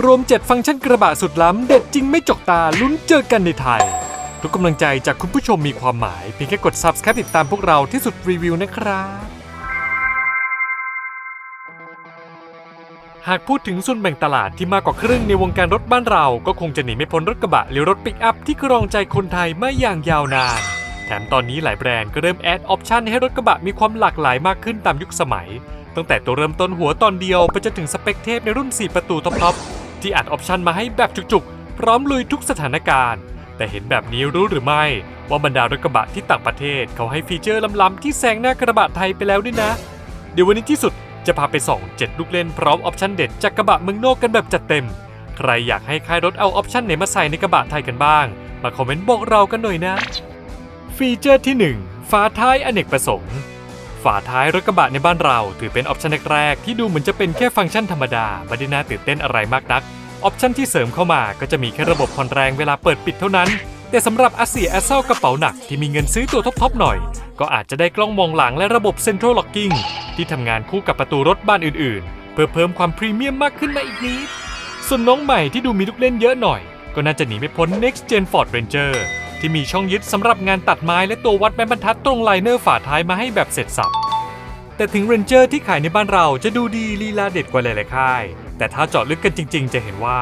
รวม 7 ฟังก์ชันกระบะสุดล้ำ เด็ดจริงไม่จกตาลุ้นเจอกันในไทย ทุกกำลังใจจากคุณผู้ชมมีความหมาย เพียงแค่กด subscribe ติดตามพวกเราที่สุดรีวิวนะครับ หากพูดถึงส่วนแบ่งตลาดที่มากกว่าครึ่งในวงการรถบ้านเรา ก็คงจะหนีไม่พ้นรถกระบะหรือรถปิกอัพที่ครองใจคนไทยมาอย่างยาวนาน แถมตอนนี้หลายแบรนด์ก็เริ่มแอดออปชันให้รถกระบะมีความหลากหลายมากขึ้นตามยุคสมัยตั้งแต่ตัวเริ่มต้นหัวตอนเดียวไปจนถึงสเปคเทพในรุ่น 4 ประตูท็อปๆ ที่อัดออปชันมาให้แบบจุกๆ พร้อมลุยทุกสถานการณ์ แต่เห็นแบบนี้รู้หรือไม่ ว่าบรรดารถกระบะที่ต่างประเทศ เขาให้ฟีเจอร์ล้ำๆที่แซงหน้ากระบะไทยไปแล้วด้วยนะ เดี๋ยววันนี้ที่สุดจะพาไปส่อง7ลูกเล่นพร้อมออปชันเด็ดจากกระบะเมืองนอกกันแบบจัดเต็ม ใครอยากให้ค่ายรถเอาออปชันไหนมาใส่ในกระบะไทยกันบ้าง มาคอมเมนต์บอกเรากันหน่อยนะ ฟีเจอร์ที่ 1 ฝาท้ายอเนกประสงค์ฝาท้ายรถกระบะในบ้านเรา ถือเป็นออปชันแรกๆที่ดูเหมือนจะเป็นแค่ฟังก์ชันธรรมดา ไม่ได้น่าตื่นเต้นอะไรมากนัก ออปชันที่เสริมเข้ามาก็จะมีแค่ระบบผ่อนแรงเวลาเปิดปิดเท่านั้น แต่สำหรับอาเซียแอสเซลกระเป๋าหนักที่มีเงินซื้อตัวท็อปๆหน่อย ก็อาจจะได้กล้องมองหลังและระบบเซ็นทรัลล็อกกิ้งที่ทำงานคู่กับประตูรถบ้านอื่นๆ เพื่อเพิ่มความพรีเมียมมากขึ้นมาอีกนิด ส่วนน้องใหม่ที่ดูมีลูกเล่นเยอะหน่อย ก็น่าจะหนีไม่พ้น Next Gen Ford Ranger ที่มีช่องยึดสำหรับงานตัดไม้และตัววัดแม่บรรทัดตรงไลเนอร์ฝาท้ายมาให้แบบเสร็จสับแต่ถึง Ranger ที่ขายในบ้านเราจะดูดีลีลาเด็ดกว่าหลายๆค่าย แต่ถ้าเจาะลึกกันจริง ๆ จะเห็นว่า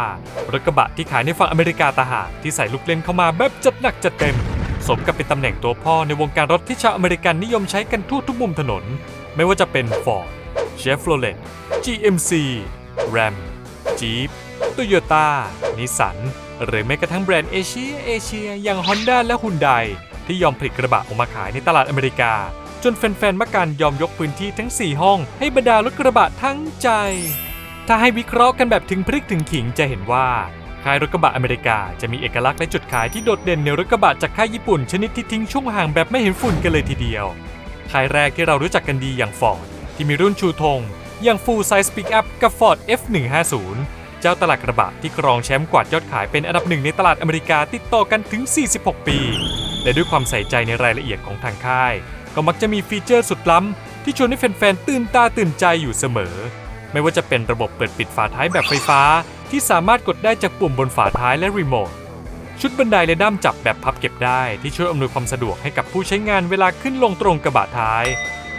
รถกระบะที่ขายในฝั่งอเมริกาตาหากที่ใส่ลูกเล่นเข้ามาแบบจัดหนักจัดเต็ม สมกับเป็นตำแหน่งตัวพ่อในวงการรถที่ชาวอเมริกันนิยมใช้กันทั่วทุกมุมถนน ไม่ว่าจะเป็น Ford Chevrolet GMC Ram Jeep Toyota Nissan หรือแม้กระทั่งแบรนด์เอเชียเอเชียอย่าง Honda และ Hyundai ที่ยอมผลิตกระบะออกมาขายในตลาดอเมริกา จนแฟนๆมักการยอมยกพื้นที่ทั้ง 4 ห้อง ให้บรรดารถกระบะทั้งใจ ถ้าให้วิเคราะห์กันแบบถึงพริกถึงขิงจะเห็นว่าค่ายรถกระบะอเมริกาจะมีเอกลักษณ์และจุดขายที่โดดเด่นในรถกระบะจากค่ายญี่ปุ่นชนิดที่ทิ้งช่วงห่างแบบไม่เห็นฝุ่นกันเลยทีเดียว ค่ายแรกที่เรารู้จักกันดีอย่าง Ford ที่มีรุ่นชูธงอย่าง Full Size Pickup กับ Ford F150 เจ้าตลาดกระบะที่ครองแชมป์กวาดยอดขายเป็นอันดับหนึ่งในตลาดอเมริกาติดต่อกันถึง 46 ปี และด้วยความใส่ใจในรายละเอียดของทางค่าย ก็มักจะมีฟีเจอร์สุดล้ำที่ชวนให้แฟนๆตื่นตาตื่นใจอยู่เสมอ ไม่ว่าจะเป็นระบบเปิดปิดฝาท้ายแบบไฟฟ้า ที่สามารถกดได้จากปุ่มบนฝาท้ายและรีโมท ชุดบันไดและด้ามจับแบบพับเก็บได้ที่ช่วยอำนวยความสะดวกให้กับผู้ใช้งานเวลาขึ้นลงตรงกระบะท้าย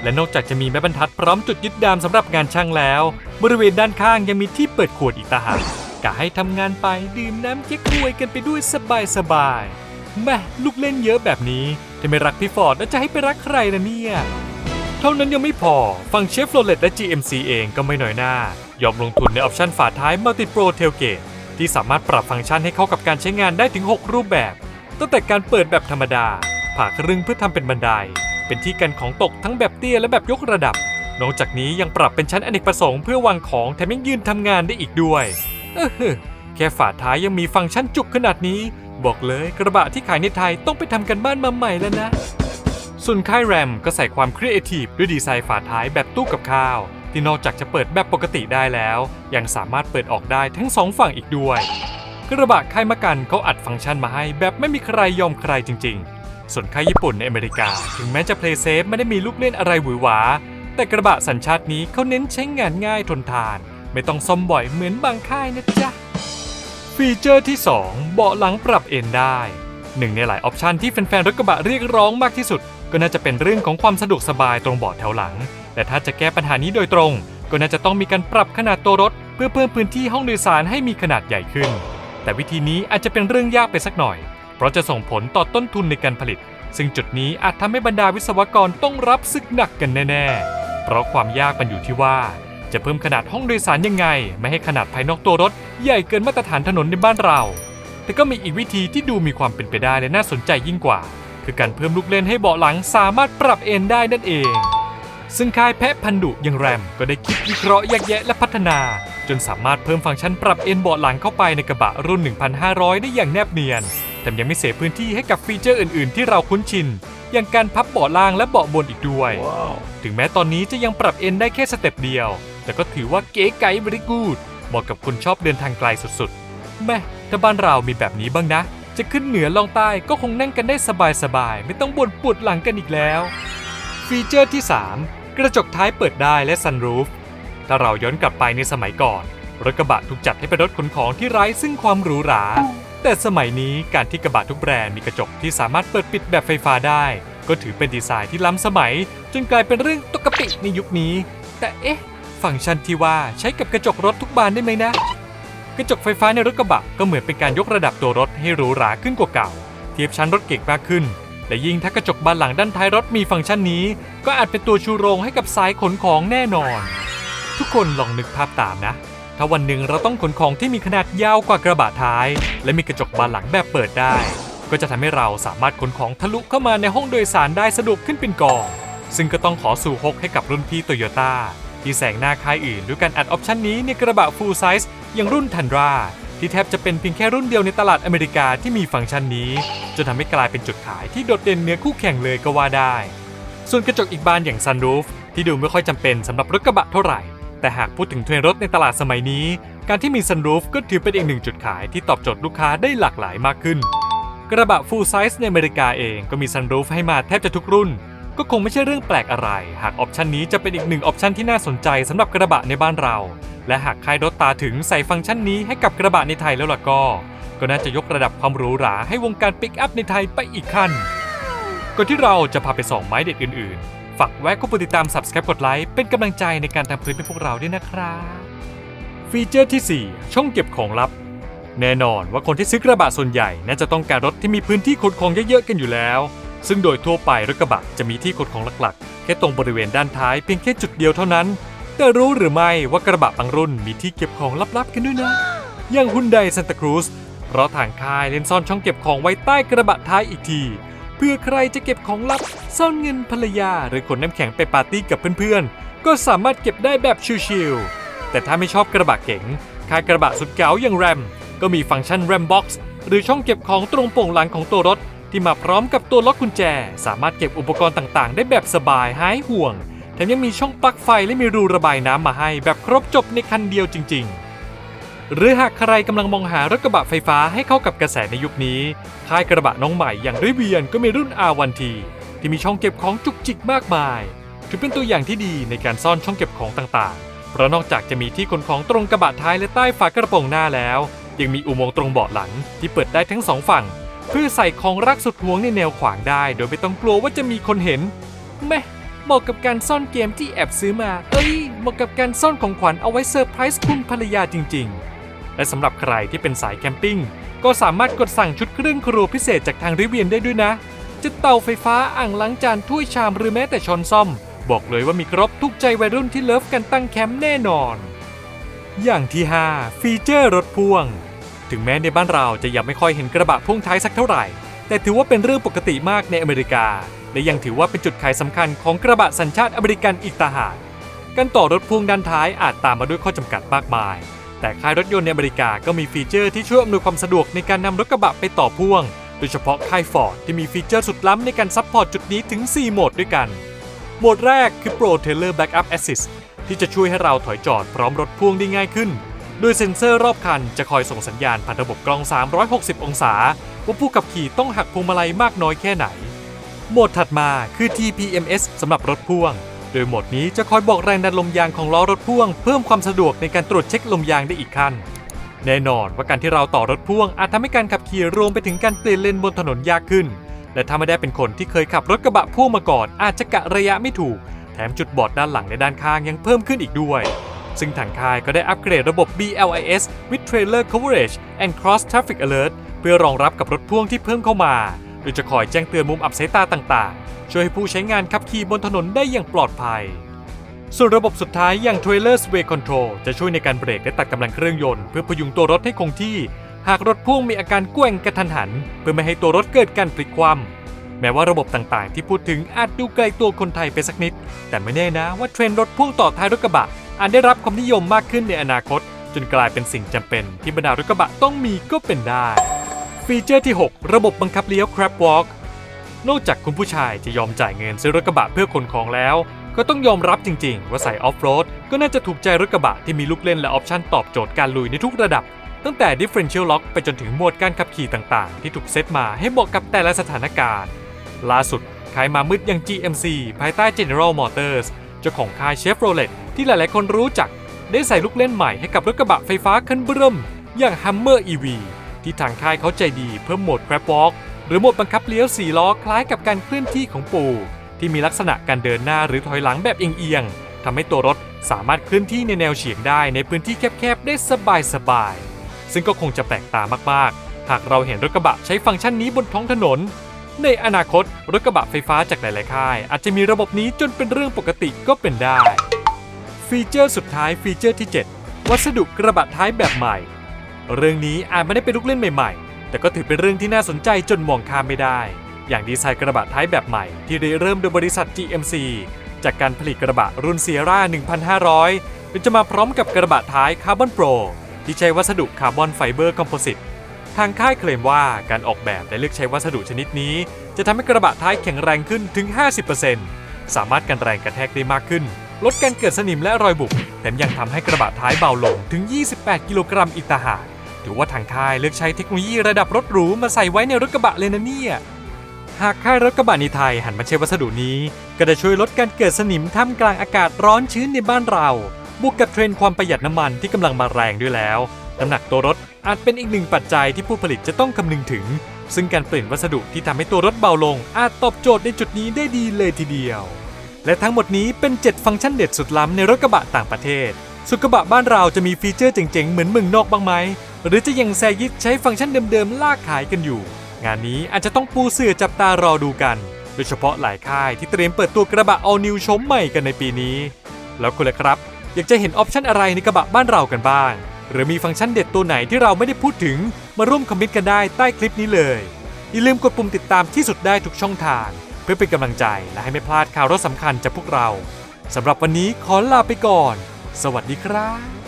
และนอกจากจะมีแม่บรรทัดพร้อมจุดยึดดามสำหรับงานช่างแล้ว บริเวณด้านข้างยังมีที่เปิดขวดอีกต่างหากกะให้ทำงานไปดื่มน้ำเก๊กฮวยกันไปด้วยสบายสบายๆแม่ลูกเล่นเยอะแบบนี้ถ้าไม่รักพี่ฟอร์ดแล้วจะให้ไปรักใครนะเนี่ย เท่านั้นยังไม่พอ ฝั่งเชฟโรเลตและ GMC เองก็ไม่น้อยหน้า ยอมลงทุนในออปชันฝาท้าย Multi Pro Tailgate ที่สามารถปรับฟังก์ชันให้เข้ากับการใช้งานได้ถึง 6 รูปแบบ ตั้งแต่การเปิดแบบธรรมดา ผ่าครึ่งเพื่อทำเป็นบันได เป็นที่กันของตกทั้งแบบเตี้ยและแบบยกระดับ นอกจากนี้ยังปรับเป็นชั้นอเนกประสงค์เพื่อวางของแถมยังยืนทำงานได้อีกด้วยเออแค่ฝาท้ายยังมีฟังก์ชันจุกขนาดนี้ บอกเลยกระบะที่ขายในไทยต้องไปทำกันบ้านมาใหม่แล้วนะ ส่วนค่ายแรมก็ใส่ความครีเอทีฟด้วยดีไซน์ฝาท้ายแบบตู้กับข้าว ที่นอกจากจะเปิดแบบปกติได้แล้ว ยังสามารถเปิดออกได้ทั้งสองฝั่งอีกด้วย กระบะค่ายมากันเขาอัดฟังก์ชันมาให้แบบไม่มีใครยอมใครจริง ๆ ส่วนค่ายญี่ปุ่นในอเมริกา ถึงแม้จะเพลย์เซฟไม่ได้มีลูกเล่นอะไรหวือหวา แต่กระบะสัญชาตินี้เขาเน้นใช้งานง่ายทนทาน ไม่ต้องซ่อมบ่อยเหมือนบางค่ายนะจ๊ะฟีเจอร์ที่ 2 เบาะหลังปรับเอนได้หนึ่งในหลายออปชันที่แฟนๆรถกระบะเรียกร้องมากที่สุด ก็น่าจะเป็นเรื่องของความสะดวกสบายตรงเบาะแถวหลัง แต่ถ้าจะแก้ปัญหานี้โดยตรง ก็น่าจะต้องมีการปรับขนาดตัวรถ เพื่อเพิ่มพื้นที่ห้องโดยสารให้มีขนาดใหญ่ขึ้น แต่วิธีนี้อาจจะเป็นเรื่องยากไปสักหน่อย เพราะจะส่งผลต่อต้นทุนในการผลิต ซึ่งจุดนี้อาจทำให้บรรดาวิศวกรต้องรับศึกหนักกันแน่ๆ เพราะความยากมันอยู่ที่ว่า จะเพิ่มขนาดห้องโดยสารยังไง ไม่ให้ขนาดภายนอกตัวรถ ใหญ่เกินมาตรฐานถนนในบ้านเรา แต่ก็มีอีกวิธีที่ดูมีความเป็นไปได้และน่าสนใจยิ่งกว่า คือการเพิ่มลูกเล่นให้เบาะหลังสามารถปรับเอนได้นั่นเอง ซึ่งค่ายแพะพันดุอยังแรมก็ได้คิดวิเคราะห์แยกแยะและพัฒนา จนสามารถเพิ่มฟังก์ชันปรับเอนเบาะหลังเข้าไปในกระบะรุ่น 1,500 ได้อย่างแนบเนียนแถมยังไม่เสียพื้นที่ให้กับฟีเจอร์อื่น ๆ ที่เราคุ้นชิน อย่างการพับเบาะล่างและเบาะบนอีกด้วยถึงแม้ตอนนี้จะยังปรับเอนได้แค่สเต็ปเดียว แต่ก็ถือว่าเก๋ไก๋บริกูดเหมาะกับคนชอบเดินทางไกลสุดๆแม่ถ้าบ้านเรามีแบบนี้บ้างนะ จะขึ้นเหนือลองใต้ก็คงนั่งกันได้สบายๆ ไม่ต้องบ่นปวดหลังกันอีกแล้ว ฟีเจอร์ที่ 3 กระจกท้ายเปิดได้และซันรูฟถ้าเราย้อนกลับไปในสมัยก่อน รถกระบะถูกจัดให้เป็นรถขนของที่ไร้ซึ่งความหรูหรา แต่สมัยนี้การที่กระบะทุกแบรนด์มีกระจกที่สามารถเปิดปิดแบบไฟฟ้าได้ ก็ถือเป็นดีไซน์ที่ล้ำสมัย จนกลายเป็นเรื่องตกกะปิในยุคนี้ แต่เอ๊ะ ฟังก์ชันที่ว่าใช้กับกระจกรถทุกบานได้ไหมนะ ระจกไฟฟ้าในรถกระบะก็เหมือนเป็นการยกระดับตัวรถให้หรูหราขึ้นกว่าเก่า เทียบชั้นรถเก่งมากขึ้น และยิ่งถ้ากระจกบานหลังด้านท้ายรถมีฟังก์ชันนี้ ก็อาจเป็นตัวชูโรงให้กับสายขนของแน่นอน ทุกคนลองนึกภาพตามนะ ถ้าวันหนึ่งเราต้องขนของที่มีขนาดยาวกว่ากระบะท้าย และมีกระจกบานหลังแบบเปิดได้ ก็จะทำให้เราสามารถขนของทะลุเข้ามาในห้องโดยสารได้สะดวกขึ้นเป็นกอง ซึ่งก็ต้องขอสู่ฮกให้กับรุ่นพี่โตโยต้า ที่แสงหน้าค่ายอื่นด้วยการอัดออปชันนี้ในกระบะ full size อย่างรุ่นทันราที่แทบจะเป็นเพียงแค่รุ่นเดียวในตลาดอเมริกาที่มีฟังก์ชันนี้ จนทำให้กลายเป็นจุดขายที่โดดเด่นเหนือคู่แข่งเลยก็ว่าได้ ส่วนกระจกอีกบานอย่าง sunroof ที่ดูไม่ค่อยจำเป็นสำหรับรถกระบะเท่าไหร่ แต่หากพูดถึงเทรนด์รถในตลาดสมัยนี้ การที่มี sunroof ก็ถือเป็นอีกหนึ่งจุดขายที่ตอบโจทย์ลูกค้าได้หลากหลายมากขึ้น กระบะ full size ในอเมริกาเองก็มี sunroof ให้มาแทบจะทุกรุ่น ก็คงไม่ใช่เรื่องแปลกอะไร หากออปชันนี้จะเป็นอีกหนึ่งออปชันที่น่าสนใจสำหรับกระบะในบ้านเรา และหากค่ายรถตาถึงใส่ฟังก์ชันนี้ให้กับกระบะในไทยแล้วล่ะก็ ก็น่าจะยกระดับความหรูหราให้วงการปิกอัพในไทยไปอีกขั้นก่อนที่เราจะพาไปส่องไม้เด็ดอื่นๆ ฝากแวะกดติดตาม subscribe กดไลค์เป็นกำลังใจในการทำคลิปให้พวกเราด้วยนะครับ ฟีเจอร์ที่ 4 ช่องเก็บของลับ แน่นอนว่าคนที่ซื้อกระบะส่วนใหญ่น่าจะต้องการรถที่มีพื้นที่ขนของเยอะๆกันอยู่แล้ว ซึ่งโดยทั่วไปรถกระบะจะมีที่ขนของหลักๆ แค่ตรงบริเวณด้านท้ายเพียงแค่จุดเดียวเท่านั้น แต่รู้หรือไม่ว่ากระบะบางรุ่นมีที่เก็บของลับๆกันด้วยนะ อย่างฮุนไดซันตาครูซเพราะทางค่ายเล่นซ่อนช่องเก็บของไว้ใต้กระบะท้ายอีกที เพื่อใครจะเก็บของลับซ่อนเงินภรรยาหรือขนน้ำแข็งไปปาร์ตี้กับเพื่อนๆ ก็สามารถเก็บได้แบบชิลๆ แต่ถ้าไม่ชอบกระบะเก๋งค่ายกระบะสุดเก๋าอย่างแรมก็มีฟังก์ชัน RAM Box หรือช่องเก็บของตรงโป่งหลังของตัวรถ ที่มาพร้อมกับตัวล็อกกุญแจ สามารถเก็บอุปกรณ์ต่างๆ ได้แบบสบายหายห่วง แถมยังมีช่องปลั๊กไฟและมีรูระบายน้ำมาให้แบบครบจบในคันเดียวจริง ๆหรือหากใครกำลังมองหารถกระบะไฟฟ้าให้เข้ากับกระแสในยุคนี้ ค่ายกระบะน้องใหม่อย่างริเวียนก็มีรุ่น R1T ที่มีช่องเก็บของจุกจิกมากมาย ถือเป็นตัวอย่างที่ดีในการซ่อนช่องเก็บของต่างๆ เพราะนอกจากจะมีที่ขนของตรงกระบะท้ายและใต้ฝากระโปรงหน้าแล้ว ยังมีอุโมงค์ตรงเบาะหลังที่เปิดได้ทั้งสองฝั่ง เพื่อใส่ของรักสุดหวงในแนวขวางได้ โดยไม่ต้องกลัวว่าจะมีคนเห็นแม่เหมาะกับการซ่อนเกมที่แอบซื้อมา เอ้ย เหมาะกับการซ่อนของขวัญเอาไว้เซอร์ไพรส์คุณภรรยาจริง ๆ และสำหรับใครที่เป็นสายแคมปิ้ง ก็สามารถกดสั่งชุดเครื่องครัวพิเศษจากทางริเวียนได้ด้วยนะ จะเตาไฟฟ้าอ่างล้างจานถ้วยชามหรือแม้แต่ช้อนซ่อม บอกเลยว่ามีครบทุกใจวัยรุ่นที่เลิฟกันตั้งแคมป์แน่นอน อย่างที่ 5 ฟีเจอร์รถพ่วง ถึงแม้ในบ้านเราจะยังไม่ค่อยเห็นกระบะพ่วงท้ายสักเท่าไหร่ แต่ถือว่าเป็นเรื่องปกติมากในอเมริกา และยังถือว่าเป็นจุดขายสำคัญของกระบะสัญชาติอเมริกันอีกต่างหากการต่อรถพ่วงด้านท้ายอาจตามมาด้วยข้อจำกัดมากมาย แต่ค่ายรถยนต์ในอเมริกาก็มีฟีเจอร์ที่ช่วยอำนวยความสะดวกในการนำรถกระบะไปต่อพ่วง โดยเฉพาะค่ายฟอร์ดที่มีฟีเจอร์สุดล้ำในการซัพพอร์ตจุดนี้ถึง 4 โหมดด้วยกัน โหมดแรกคือ Pro Trailer Backup Assist ที่จะช่วยให้เราถอยจอดพร้อมรถพ่วงได้ง่ายขึ้น โดยเซ็นเซอร์รอบคันจะคอยส่งสัญญาณผ่านระบบกล้อง 360 องศา ว่าผู้ขับขี่ต้องหักพวงมาลัยมากน้อยแค่ไหน โหมดถัดมาคือ TPMS สำหรับรถพ่วง โดยโหมดนี้จะคอยบอกแรงดันลมยางของล้อรถพ่วง เพิ่มความสะดวกในการตรวจเช็คลมยางได้อีกขั้นแน่นอนว่าการที่เราต่อรถพ่วงอาจทำให้การขับขี่รวมไปถึงการเปลี่ยนเลนบนถนนยากขึ้น และถ้าไม่ได้เป็นคนที่เคยขับรถกระบะพ่วงมาก่อน อาจจะกะระยะไม่ถูก แถมจุดบอดด้านหลังและด้านข้างยังเพิ่มขึ้นอีกด้วย ซึ่งทางค่ายก็ได้อัปเกรดระบบ BLIS with Trailer Coverage and Cross Traffic Alert เพื่อรองรับกับรถพ่วงที่เพิ่มเข้ามาโดยจะคอยแจ้งเตือนมุมอับสายตาต่างๆ ช่วยให้ผู้ใช้งานขับขี่บนถนนได้อย่างปลอดภัย ส่วนระบบสุดท้ายอย่าง Trailer Sway Control จะช่วยในการเบรกและตัดกำลังเครื่องยนต์เพื่อพยุงตัวรถให้คงที่ หากรถพ่วงมีอาการแกว่งกระทันหัน เพื่อไม่ให้ตัวรถเกิดการพลิกคว่ำ แม้ว่าระบบต่างๆ ที่พูดถึงอาจดูไกลตัวคนไทยไปสักนิด แต่ไม่แน่นะว่าเทรนด์รถพ่วงต่อท้ายรถกระบะอาจได้รับความนิยมมากขึ้นในอนาคต จนกลายเป็นสิ่งจำเป็นที่บรรดารถกระบะต้องมีก็เป็นได้ ฟีเจอร์ที่ 6 ระบบบังคับเลี้ยว Crab Walk นอกจากคุณผู้ชายจะยอมจ่ายเงินซื้อรถกระบะเพื่อขนของแล้ว ก็ต้องยอมรับจริงๆ ว่าใส่ออฟโรดก็น่าจะถูกใจรถกระบะที่มีลูกเล่นและออปชันตอบโจทย์การลุยในทุกระดับ ตั้งแต่ Differential Lock ไปจนถึงโหมดการขับขี่ต่างๆ ที่ถูกเซตมาให้เหมาะกับแต่ละสถานการณ์ ล่าสุดขายมามืดอย่าง GMC ภายใต้ General Motors เจ้าของค่าย Chevrolet ที่หลายๆ คนรู้จัก ได้ใส่ลูกเล่นใหม่ให้กับรถกระบะไฟฟ้าคันเบิ่มอย่าง Hummer EV ที่ทางค่ายเขาใจดีเพิ่มโหมด Grab Walk หรือโหมดบังคับเลี้ยว4ล้อคล้ายกับการเคลื่อนที่ของปู ที่มีลักษณะการเดินหน้าหรือถอยหลังแบบเอียงๆทำให้ตัวรถสามารถเคลื่อนที่ในแนวเฉียงได้ในพื้นที่แคบๆได้สบายๆซึ่งก็คงจะแปลกตามากๆ หากเราเห็นรถกระบะใช้ฟังก์ชันนี้บนท้องถนน ในอนาคตรถกระบะไฟฟ้าจากหลาย ๆ ค่าย อาจจะมีระบบนี้จนเป็นเรื่องปกติก็เป็นได้ ฟีเจอร์สุดท้ายฟีเจอร์ที่ 7 วัสดุกระบะท้ายแบบใหม่ เรื่องนี้อาจไม่ได้เป็นลูกเล่นใหม่ ๆ แต่ก็ถือเป็นเรื่องที่น่าสนใจจนมองข้ามไม่ได้ อย่างดีไซน์กระบะท้ายแบบใหม่ ที่ได้เริ่มโดยบริษัท GMC จากการผลิตกระบะรุ่น Sierra 1500โดยจะมาพร้อมกับกระบะท้ายคาร์บอนโปรที่ใช้วัสดุคาร์บอนไฟเบอร์คอมโพสิต ทางค่ายเคลมว่าการออกแบบและเลือกใช้วัสดุชนิดนี้ จะทำให้กระบะท้ายแข็งแรงขึ้นถึง 50%สามารถกันแรงกระแทกได้มากขึ้น ลดการเกิดสนิมและรอยบุบแถมยังทำให้กระบะท้ายเบาลงถึง 28 กิโลกรัมอีกต่างหากถือว่าทางค่ายเลือกใช้เทคโนโลยีระดับรถหรูมาใส่ไว้ในรถกระบะเลยนะเนี่ยหากค่ายรถกระบะในไทยหันมาใช้วัสดุนี้ ก็จะช่วยลดการเกิดสนิมท่ามกลางอากาศร้อนชื้นในบ้านเราบวกกับเทรนด์ความประหยัดน้ำมันที่กำลังมาแรงด้วยแล้ว น้ำหนักตัวรถอาจเป็นอีกหนึ่งปัจจัยที่ผู้ผลิตจะต้องคำนึงถึง ซึ่งการเปลี่ยนวัสดุที่ทำให้ตัวรถเบาลง อาจตอบโจทย์ในจุดนี้ได้ดีเลยทีเดียว และทั้งหมดนี้เป็น 7 ฟังก์ชันเด็ดสุดล้ำในรถกระบะต่างประเทศ สุดกระบะบ้านเราจะมีฟีเจอร์เจ๋งๆ เหมือนเมืองนอกบ้างไหม หรือจะยังแซยิดใช้ฟังก์ชันเดิมๆ ลากขายกันอยู่ งานนี้อาจจะต้องปูเสื่อจับตารอดูกัน โดยเฉพาะหลายค่ายที่เตรียมเปิดตัวกระบะ All New ชมใหม่กันในปีนี้ แล้วคุณล่ะครับ อยากจะเห็นออปชันอะไรในกระบะบ้านเรากันบ้าง หรือมีฟังก์ชันเด็ดตัวไหนที่เราไม่ได้พูดถึงมาร่วมคอมเมนต์กันได้ใต้คลิปนี้เลย อย่าลืมกดปุ่มติดตามที่สุดได้ทุกช่องทาง เพื่อเป็นกำลังใจและให้ไม่พลาดข่าวรถสำคัญจากพวกเราสำหรับวันนี้ขอลาไปก่อน สวัสดีครับ